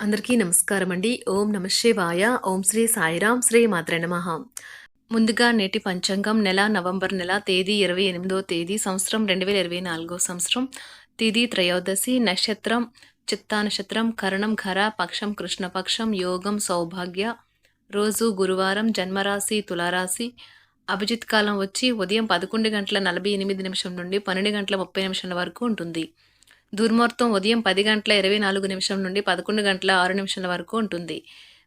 అందరికీ నమస్కారం అండి. ఓం నమ శివాయ. ఓం శ్రీ సాయిరాం శ్రీ మాత్ర నమః. ముందుగా నేటి పంచాంగం నెల నవంబర్ నెల తేదీ ఇరవై ఎనిమిదో తేదీ సంవత్సరం రెండు వేల ఇరవై నాలుగో సంవత్సరం. తిథి త్రయోదశి నక్షత్రం చిత్తా నక్షత్రం కరణం ఖర పక్షం కృష్ణపక్షం యోగం సౌభాగ్య. రోజు గురువారం జన్మరాశి తులారాశి. అభిజిత్ కాలం వచ్చి ఉదయం పదకొండు గంటల నలభై ఎనిమిది నిమిషం నుండి పన్నెండు గంటల ముప్పై నిమిషాల వరకు ఉంటుంది. దుర్ముహూర్తం ఉదయం పది గంటల ఇరవై నాలుగు నిమిషం నుండి పదకొండు గంటల ఆరు నిమిషాల వరకు ఉంటుంది.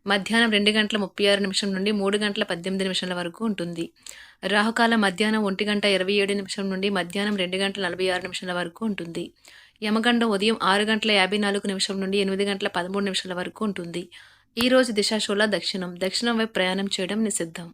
మధ్యాహ్నం రెండు గంటల ముప్పై ఆరు నిమిషం నుండి మూడు గంటల పద్దెనిమిది నిమిషాల వరకు ఉంటుంది. రాహుకాలం మధ్యాహ్నం ఒంటి గంట ఇరవై ఏడు నిమిషం నుండి మధ్యాహ్నం రెండు గంటల నలభై ఆరు నిమిషాల వరకు ఉంటుంది. యమగండం ఉదయం ఆరు గంటల యాభై నాలుగు నిమిషం నుండి ఎనిమిది గంటల పదమూడు నిమిషాల వరకు ఉంటుంది. ఈ రోజు దిశాశూల దక్షిణం. దక్షిణం వైపు ప్రయాణం చేయడం నిషిద్ధం.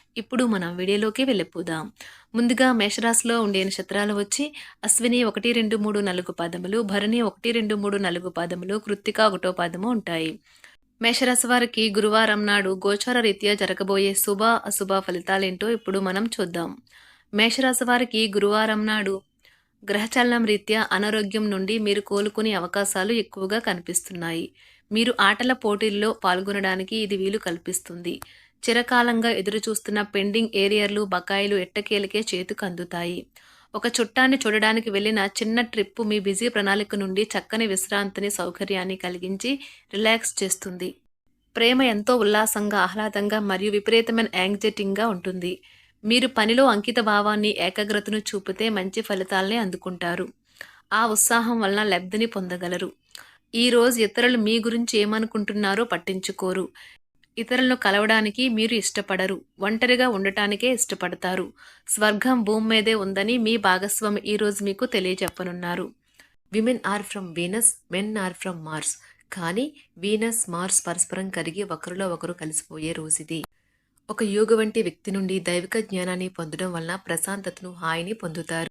ఇప్పుడు మనం వీడియోలోకి వెళ్ళిపోదాం. ముందుగా మేషరాశిలో ఉండే నక్షత్రాలు వచ్చి అశ్విని ఒకటి రెండు మూడు నాలుగు పాదములు భరణి ఒకటి రెండు మూడు నాలుగు పాదములు కృత్తిక ఒకటో పాదము ఉంటాయి. మేషరాశి వారికి గురువారం నాడు గోచార రీత్యా జరగబోయే శుభ అశుభ ఫలితాలేంటో ఇప్పుడు మనం చూద్దాం. మేషరాశి వారికి గురువారం నాడు గ్రహచలనం రీత్యా అనారోగ్యం నుండి మీరు కోలుకునే అవకాశాలు ఎక్కువగా కనిపిస్తున్నాయి. మీరు ఆటల పోటీల్లో పాల్గొనడానికి ఇది వీలు కల్పిస్తుంది. చిరకాలంగా ఎదురుచూస్తున్న పెండింగ్ ఏరియర్లు బకాయిలు ఎట్టకేలకే చేతికి అందుతాయి ఒక చుట్టాన్ని చూడడానికి వెళ్ళిన చిన్న ట్రిప్ మీ బిజీ ప్రణాళిక నుండి చక్కని విశ్రాంతిని సౌకర్యాన్ని కలిగించి రిలాక్స్ చేస్తుంది. ప్రేమ ఎంతో ఉల్లాసంగా ఆహ్లాదంగా మరియు విపరీతమైన యాంగ్జైటింగ్గా ఉంటుంది. మీరు పనిలో అంకిత భావాన్ని ఏకాగ్రతను చూపితే మంచి ఫలితాలని అందుకుంటారు. ఆ ఉత్సాహం వలన లబ్ధిని పొందగలరు. ఈ రోజు ఇతరులు మీ గురించి ఏమనుకుంటున్నారో పట్టించుకోరు. ఇతరులను కలవడానికి మీరు ఇష్టపడరు. ఒంటరిగా ఉండటానికే ఇష్టపడతారు. స్వర్గం భూమి మీదే ఉందని మీ భాగస్వామి ఈరోజు మీకు తెలియజెప్పనున్నారు. Women are from Venus men are from Mars కానీ వీనస్ మార్స్ పరస్పరం కరిగి ఒకరిలో ఒకరు కలిసిపోయే రోజుది. ఒక యోగ వంటి వ్యక్తి నుండి దైవిక జ్ఞానాన్ని పొందడం వలన ప్రశాంతతను హాయిని పొందుతారు.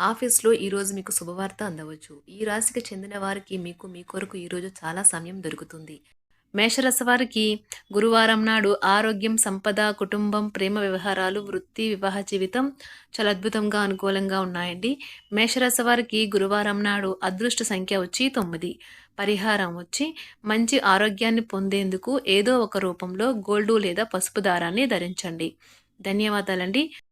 ఆఫీస్లో ఈరోజు మీకు శుభవార్త అందవచ్చు. ఈ రాశికి చెందిన వారికి మీకు మీ కొరకు ఈరోజు చాలా సమయం దొరుకుతుంది. మేషరస వారికి గురువారం నాడు ఆరోగ్యం సంపద కుటుంబం ప్రేమ వ్యవహారాలు వృత్తి వివాహ జీవితం చాలా అద్భుతంగా అనుకూలంగా ఉన్నాయండి. మేషరస వారికి గురువారం నాడు అదృష్ట సంఖ్య వచ్చి తొమ్మిది. పరిహారం వచ్చి మంచి ఆరోగ్యాన్ని పొందేందుకు ఏదో ఒక రూపంలో గోల్డు లేదా పసుపు దారాన్ని ధరించండి. ధన్యవాదాలండి.